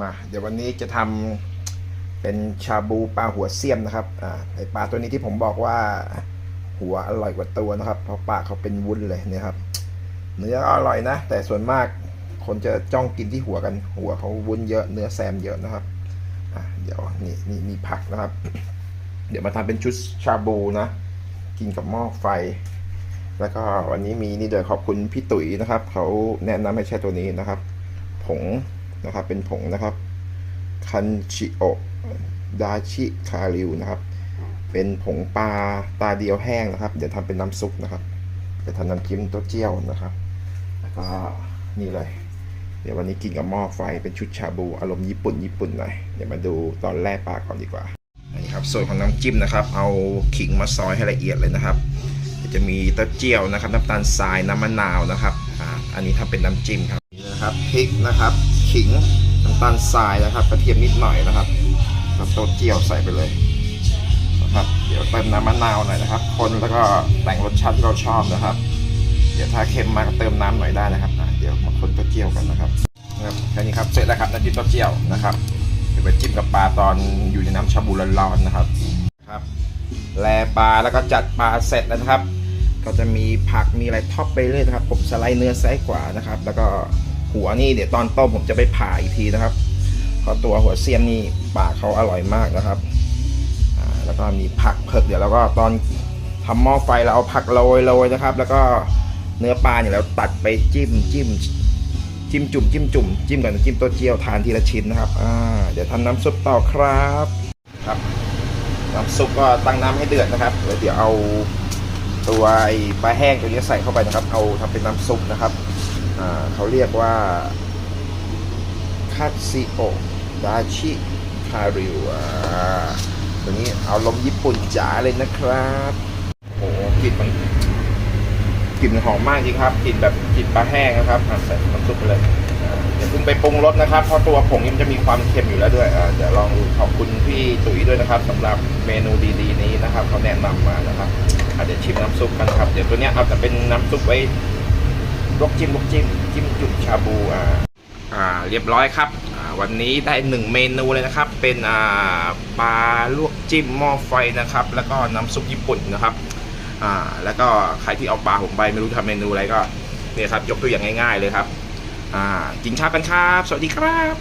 มาเดี๋ยววันนี้จะทำเป็นชาบูปลาหัวเสียมนะครับอ่าไอปลาตัวนี้ที่ผมบอกว่า หัวอร่อยกว่าตัวนะครับ เพราะปากเขาเป็นวุ้นเลยเนี่ยครับ เนื้ออร่อยนะ แต่ส่วนมากคนจะจ้องกินที่หัวกัน หัวเขาวุ้นเยอะเนื้อแซมเยอะนะครับอะเดี๋ยวนี่นี่มีผักนะครับ เดี๋ยวมาทำเป็นชุดชาบูนะ กินกับหม้อไฟ แล้วก็วันนี้มีนี่เดี๋ยวขอบคุณพี่ตุ๋ยนะครับ เขาแนะนำให้ใช้ตัวนี้นะครับ ผง นะครับ เป็นผงนะครับคันชิโอดาชิคาริวนะครับ เป็นผงปลาตาเดียวแห้งนะครับ เดี๋ยวทำเป็นน้ำซุปนะครับจะทำน้ำจิ้มเต้าเจี้ยวนะครับแล้วก็นี่เลย เดี๋ยววันนี้กินกับหม้อไฟเป็นชุดชาบูอารมณ์ญี่ปุ่นญี่ปุ่นหน่อยเดี๋ยวมาดูตอนแรกปลาก่อนดีกว่าอันนี้ครับส่วนของน้ำจิ้มนะครับ เอาขิงมาซอยให้ละเอียดเลยนะครับจะมีเต้าเจี้ยวนะครับน้ำตาลทรายน้ำมะนาวนะครับอ่าอันนี้ทำเป็นน้ำจิ้มครับนี่นะครับพริกนะครับ ขิงน้ำตาลทรายนะครับกระเทียมนิดหน่อยนะครับแล้วเต้าเจียวใส่ไปเลยนะครับ เดี๋ยวเติมน้ำมะนาวหน่อยนะครับ คนแล้วก็แต่งรสชาติที่เราชอบนะครับ เดี๋ยวถ้าเค็มมากก็เติมน้ำหน่อยได้นะครับเดี๋ยวมาคนเต้าเจียวกันนะครับนะครับแค่นี้ครับเสร็จแล้วครับน้ำจิ้มเต้าเจียวนะครับเดี๋ยวไปจิ้มกับปลาตอนอยู่ในน้ำชาบูร้อนๆนะครับครับแลปลาแล้วก็จัดปลาเสร็จแล้วนะครับ ก็จะมีผักมีอะไรท็อปไปเรื่อยนะครับ ผมสไลด์เนื้อซ้ายขวานะครับ แล้วก็ หัวนี่เดี๋ยวตอนต้มผมจะไปผ่าอีกทีนะครับเพราะตัวหัวเสียมนี่ปากเขาอร่อยมากนะครับแล้วก็มีผักเผือกเดี๋ยวแล้วก็ตอนทำหม้อไฟเราเอาผักโรยโรยนะครับ แล้วก็เนื้อปลาเนี่ยเราตัดไปจิ้มจิ้มจิ้มจุ่มจิ้มจุ่มจิ้มกับน้ำจิ้มต๊ะเจียวทานทีละชิ้นนะครับอ่าเดี๋ยวทำน้ำซุปต่อครับครับ น้ำซุปก็ตั้งน้ำให้เดือดนะครับแล้วเดี๋ยวเอาตัวปลาแห้งตัวนี้ใส่เข้าไปนะครับ เอาทำเป็นน้ำซุปนะครับ เขาเรียกว่าคาซิโอดาชิคาริวตัวนี้เอาลมญี่ปุ่นจ๋าเลยนะครับโอ้กลิ่นมันกลิ่นหอมมากจริงครับกลิ่นแบบกลิ่นปลาแห้งนะครับใส่น้ำซุปไปเลยอ่าเดี๋ยวเพิ่งไปปรุงรสนะครับ เพราะตัวผงมันจะมีความเค็มอยู่แล้วด้วยเดี๋ยวลองดูขอบคุณพี่ตุ๋ยด้วยนะครับสำหรับเมนูดีๆนี้นะครับเขาแนะนำมานะครับอะเดี๋ยวชิมน้ำซุปกันครับ เดี๋ยวตัวนี้เอาแต่เป็นน้ำซุปไว้ ลวกจิ้มลวกจิ้มจิ้มจุ่มชาบูอ่าอ่าเรียบร้อยครับอ่าวันนี้ได้หนึ่งเมนูเลยนะครับ เป็นอ่าปลาลวกจิ้มหม้อไฟนะครับ แล้วก็น้ำซุปญี่ปุ่นนะครับอ่าแล้วก็ใครที่เอาปลาผมไปไม่รู้ทำเมนูอะไรก็เนี่ยครับยกตัวอย่างง่าย ๆเลยครับอ่ากินข้าวกันครับ สวัสดีครับ